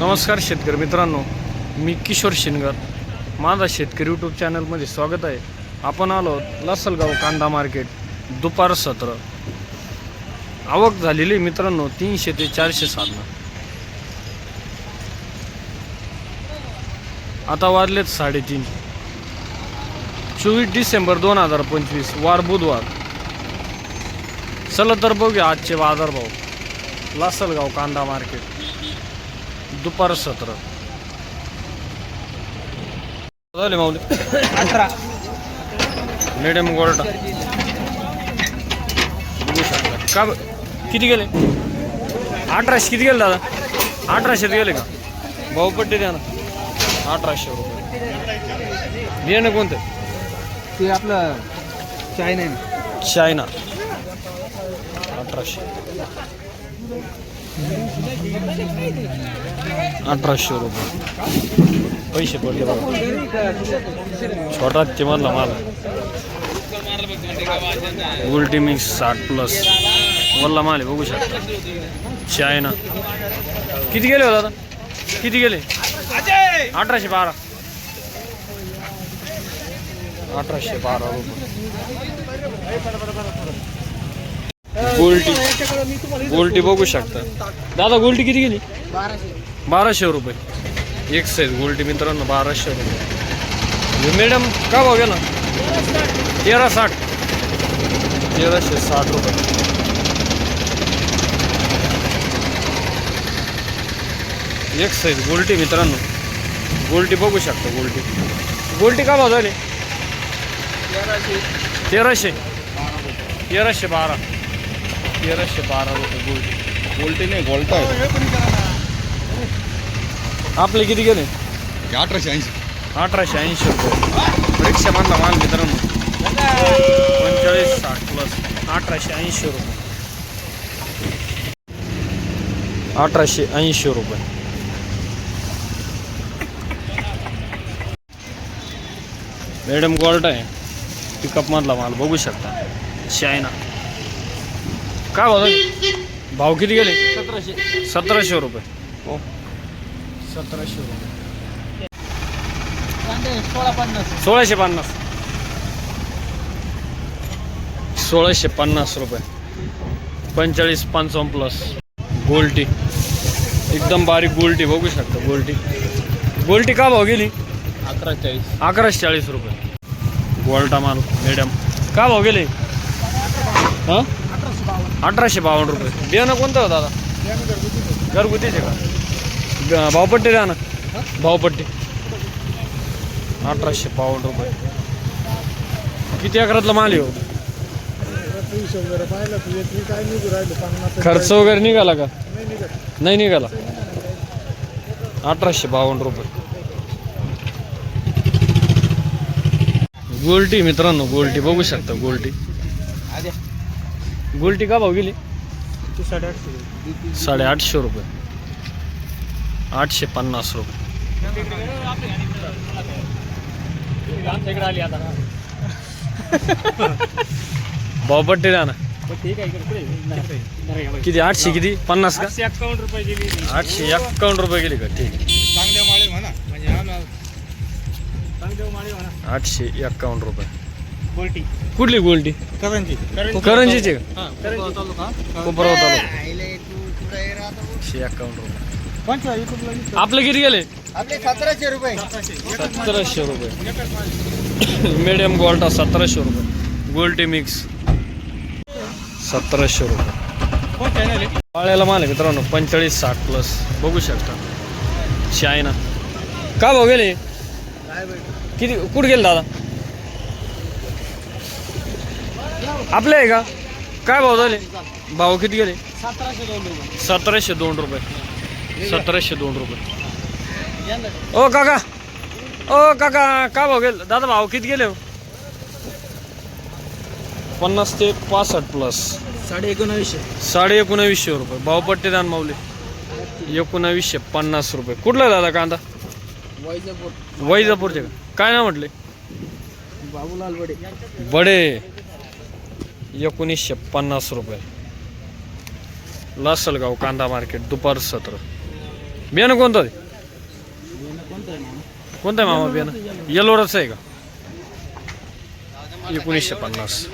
नमस्कार शेतकरी मित्रांनो मी किशोर शिनगर. माझा शेतकरी यूट्यूब चॅनलमध्ये स्वागत आहे. आपण आलो लासलगाव कांदा मार्केट दुपार सत्र. आवक झालेली आहे मित्रांनो तीनशे ते चारशे साधनं आता वाजलेत साडेतीन. चोवीस डिसेंबर दोन हजार पंचवीस वार बुधवार. चला तर बघूया आजचे बाजारभाव. लासलगाव कांदा मार्केट. दुपार सत्र. झाले माऊली. अठरा. मिडियम गोल्ड बघू शकता. का किती गेले? अठराशे किती गेले दादा? अठराशेत गेले का? भाऊपट्टी द्या ना. अठराशे रुपये. बियाणं कोणतं? ते आपलं चायना. चायना अठराशे. अठराशे रुपये. पैसे पडले बघा. छोटा चिमधला माल. उलटी मिक्स साठ प्लस वल्ला माल आहे बघू शकता. चायना. किती गेले हो दादा किती गेले? अठराशे बारा. अठराशे बारा रुपये. उलटी. गोल्टी बघू शकता. दादा गोल्टी किती गेली? बाराशे रुपये. एक साईज गोल्टी मित्रांनो बाराशे रुपये. मॅडम का भाव गेला? तेरा साठ तेराशे साठ रुपये. एक साईज गोल्टी मित्रांनो. गोल्टी बघू शकता गोल्टी. गोल्टी का भाव झाली? तेराशे. तेराशे बारा. तेराशे बारा रुपये गोल्टी गोल्टी नाही गोल्टा आहे. आपले किती गेले? अठराशे ऐंशी. अठराशे ऐंशी रुपये. रिक्षामधला माल मित्रांनो. पंचेचाळीस साठ प्लस अठराशे ऐंशी रुपये. अठराशे ऐंशी रुपये. मॅडम गोल्ड आहे. पिकअपमधला माल बघू शकता. चायना काय भाव? भाव किती गेले? सतराशे. सतराशे रुपये. हो. सतराशे रुपये. कांदे सोळा पन्नास. सोळाशे पन्नास. सोळाशे पन्नास रुपये. पंचेचाळीस पंचावन्न प्लस. गोल्टी. एकदम बारीक गोल्टी बघू शकता गोल्टी. गोल्टी का भाव गेली? अकरा चाळीस. अकराशे चाळीस रुपये. गोल्टा माल मॅडम का भाव गेले? हां? अठराशे बावन्न रुपये. बियाणं कोणतं होतं दादा? घरगुतीचे का? भावपट्टी द्या ना भावपट्टी. अठराशे बावन्न रुपये. किती अकरातला माल येऊ हो? खर्च वगैरे निघाला का? नाही निघाला. अठराशे बावन्न रुपये. गोल्टी मित्रांनो गोल्टी. बघू शकता गोल्टी. आद्या गोल्टी का भाव गेली? ते साडेआठशे साडेआठशे रुपये. आठशे पन्नास रुपये. आमच्याकडे आली आता ना ठीक आहे किती? आठशे किती? पन्नास का? आठशे रुपये गेली. आठशे एक्कावन्न रुपये गेली का? ठीक. चांगल्या माळे म्हणा. म्हणजे हा ना चांगदेव माळी म्हणा आठशे एक्कावन्न रुपये. गोल्टी कुठली गोल्टी करंजी. करंजीची का? कोपराव तालुका. रुपये युट्यूबला आपले किती गेले? आपले सतराशे रुपये. सतराशे रुपये. मिडियम गोल्टा सतराशे रुपये. गोल्टी मिक्स सतराशे रुपये. पाळ्याला माल आहे मित्रांनो पंचेचाळीस साठ प्लस बघू शकता. चायना का भाऊ गेले? किती कुठे गेले दादा? आपले आहे का? काय भाव झाले? भाव किती गेले? सतराशे दोन रुपये. सतराशे दोन रुपये. सतराशे दोन रुपये. ओ काका. ओ काका काय भाव गेले? दादा भाव किती गेले हो? पन्नास ते पासष्ट प्लस साडे एकोणावीसशे साडे एकोणावीसशे रुपये भावपट्टी दान माऊली. एकोणावीसशे पन्नास रुपये. कुठला दादा कांदा? वैजापूर. वैजापूरचे काय ना म्हटले? बाबूलाल बडे बडे एकोणीसशे पन्नास रुपये. लासलगाव कांदा मार्केट दुपार सत्र. बियाणं कोणतं? कोणतं आहे मामा बियाणं? येलोरच आहे का? एकोणीसशे पन्नास.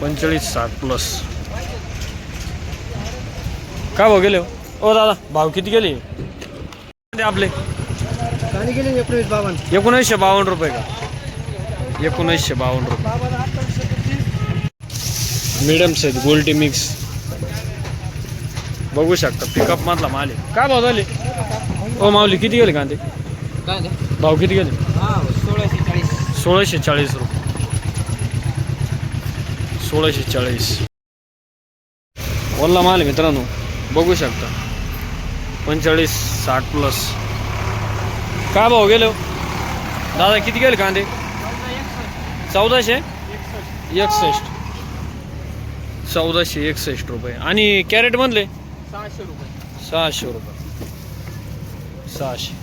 पंचेचाळीस साठ प्लस काय भाव गेले हो? ओ दादा भाव किती गेले? आपले. काली गेले एकोणीस बावन्न. एकोणीसशे बावन्न रुपये का? एकोणीसशे बावन्न रुपये. मिडियम साईज गोल्टी मिक्स बघू शकता पिकअप मधला माल आहे. काय भाव झाले? ओ माऊली किती गेले कांदे? काय भाव किती गेले? हा सोळाशे चाळीस. सोळाशे चाळीस रुपये. सोळाशे चाळीस. ओल्ला माल आहे मित्रांनो. बघू शकता. पंचेचाळीस साठ प्लस काय भाव गेले हो? दादा किती गेले कांदे? चौदाशे? एकसष्ट. चौदाशे एकसष्ट रुपये. आणि कॅरेट मधले? सहाशे रुपये. सहाशे रुपये. सहाशे.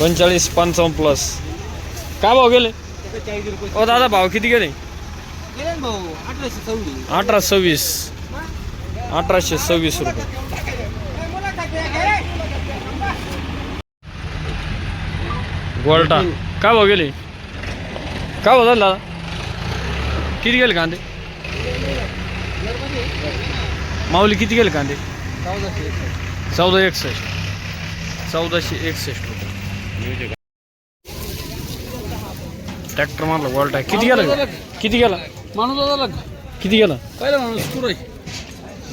पंचेचाळीस पंचावन्न प्लस काय भाव गेले? ओ दादा भाव किती गेले? अठराशे सव्वीस. अठराशे सव्वीस रुपये. गोल्टा. काय भाव गेले? काय भाव झाला? किती गेले कांदे? माऊली किती गेले कांदे? चौदाशे चौदा एकसष्ट. चौदाशे एकसष्ट रुपये. ट्रॅक्टर मारला गोल्टा. किती गेला? किती गेला? माणूस झाला किती गेला? पहिला माणूस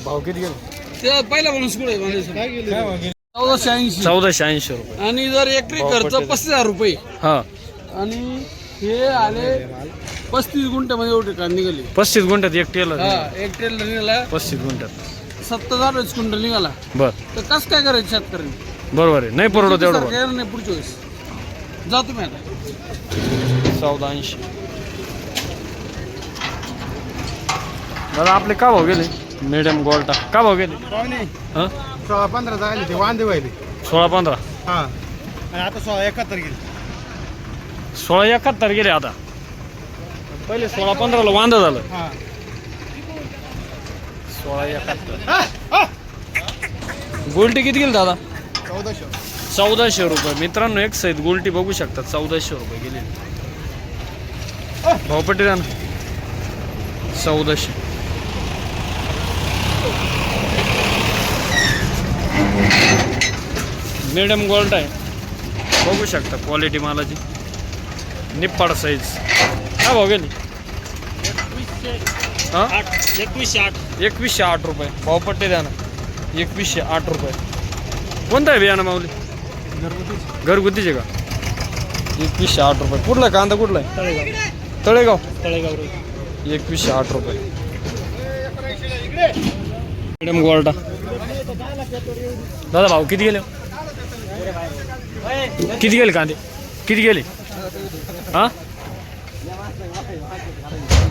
भाव किती गेला? ते पहिला माणूस कुठं चौदाशे ऐंशी. चौदाशे ऐंशी रुपये. आणि जर एकरी खर्च पस्तीस हजार रुपये. हा. आणि हे आले पस्तीस गुंठ्यामध्ये एवढे का निघाले. पस्तीस गुंठ्यात एक टेलर हा एक ट्रेलर निघाला. पस्तीस गुंठ्यात. सत्तर हजार क्विंटल निघाला. बर. तर कसं काय करायचं शेतकऱ्यांनी? बरोबर आहे. नाही परवडत एवढं. सरकार येणार नाही पुढच्या वेळेस. जा तुम्ही आता. चौदा ऐंशी दादा आपले का भाव गेले? मिडियम गोल्टा का भाव गेले? हा? सोळा पंधरा झाले ते वांदे व्हायले. सोळा पंधरा? हा. आणि आता सोळा एकाहत्तर गेले. सोळा एकाहत्तर गेले आता? पहिले सोळा पंधराला वांदा झालं. हा. सोळा एकाहत्तर. गोल्टी किती गेली दादा? चौदाशे. चौदाशे रुपये. मित्रांनो एक सहित गोल्टी बघू शकता. चौदाशे रुपये गेले. भावपट्टी द्या ना चौदाशे. मिडियम गोल्ड आहे. बघू शकता क्वालिटी मालाची. निप्पाड साईज काय भाव गेली? हां? एकवीसशे आठ. एकवीसशे आठ रुपये. भावपट्टी द्या ना. एकवीसशे आठ रुपये. कोणता आहे बियाणं माऊली? घरगुतीचे. का? एकवीसशे आठ रुपये. कुठला कांदा कुठला आहे? तळेगाव. तळेगाव. एकवीसशे आठ रुपये. मॅडम गोल्टा दादा भाऊ किती गेले? किती गेले कांदे? किती गेले? हा?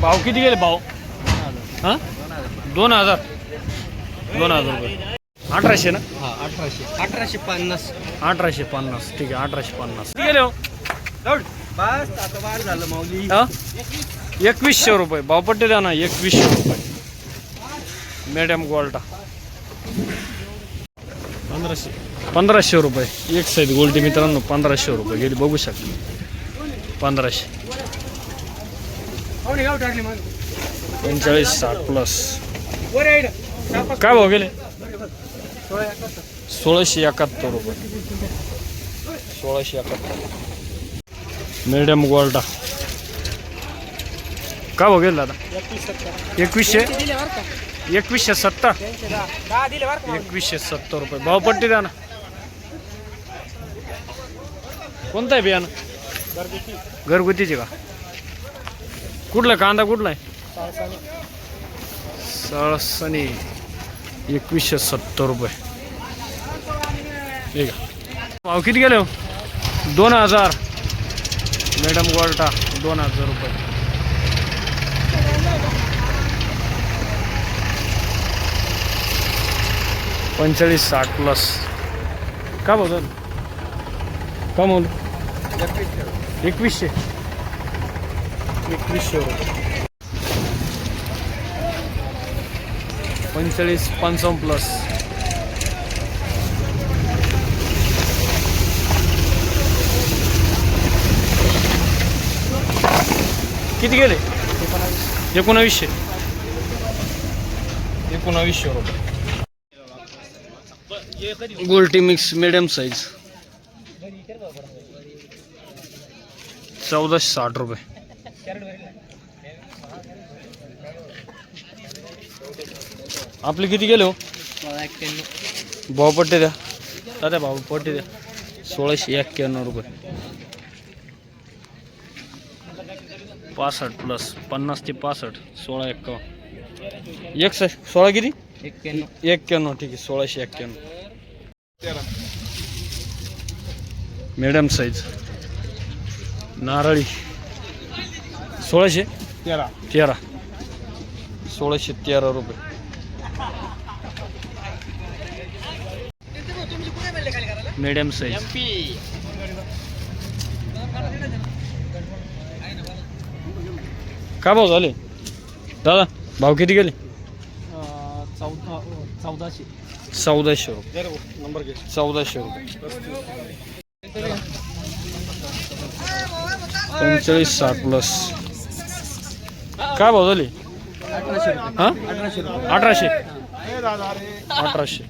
भाव किती गेले भाव हा? दोन हजार. दोन हजार रुपये. अठराशे ना? हा अठराशे. अठराशे पन्नास. अठराशे पन्नास. ठीक आहे अठराशे पन्नास. किती गेले हो? बस आता वाढ झालं माऊली. हा? एकवीसशे रुपये. भावपट्टी द्या ना एकवीसशे रुपये. मॅडम गोल्टा पंधराशे. पंधराशे रुपये. एक साईड गोल्डी मित्रांनो पंधराशे रुपये. गेली बघू शकता. पंधराशे. पंचेचाळीस साठ प्लस काय भाव गेले? सोळाशे एकाहत्तर रुपये. सोळाशे एकाहत्तर. मिडियम गोल्डा. काय भाव गेले दादा? एकवीसशे? एकवीसशे सत्तर. एकवीसशे सत्तर रुपये. भावपट्टी द्या ना. कोणतं आहे बियाणं? घरगुतीचे का? कुठला कांदा कुठला आहे? सळसणी. एकवीसशे सत्तर रुपये. ठीक भाव किती गेले हो? दोन हजार. मॅडम गोल्टा दोन हजार रुपये. पंचेचाळीस साठ प्लस का बोल का बोल एकवीसशे. एकवीसशे पंचेचाळीस पंचावन्न प्लस किती गेले? एकोणावीसशे. एकोणावीसशे रुपये. गोल्टी मिक्स मिडियम साईज चौदाशे साठ रुपये. आपले किती गेले हो? भाऊ पट्टे द्या. दादा भाऊ पट्टे द्या. सोळाशे एक्क्याण्णव रुपये. पासष्ट प्लस पन्नास ते पासष्ट सोळा एक्कावन्न. एक सोळा किती? एक्क्याण्णव ठीक आहे सोळाशे एक्क्याण्णव. मिडियम साईज नारळी. सोळाशे? तेरा. तेरा. सोळाशे तेरा रुपये. मिडियम साईज काय भाव झाले? दादा भाव किती गेले? चौदा चौदाशे. चौदाशे रुपये. चौदाशे रुपये. पंचेचाळीस साठ प्लस. काय भाव झाले? अठराशे हा? अठराशे अठराशे.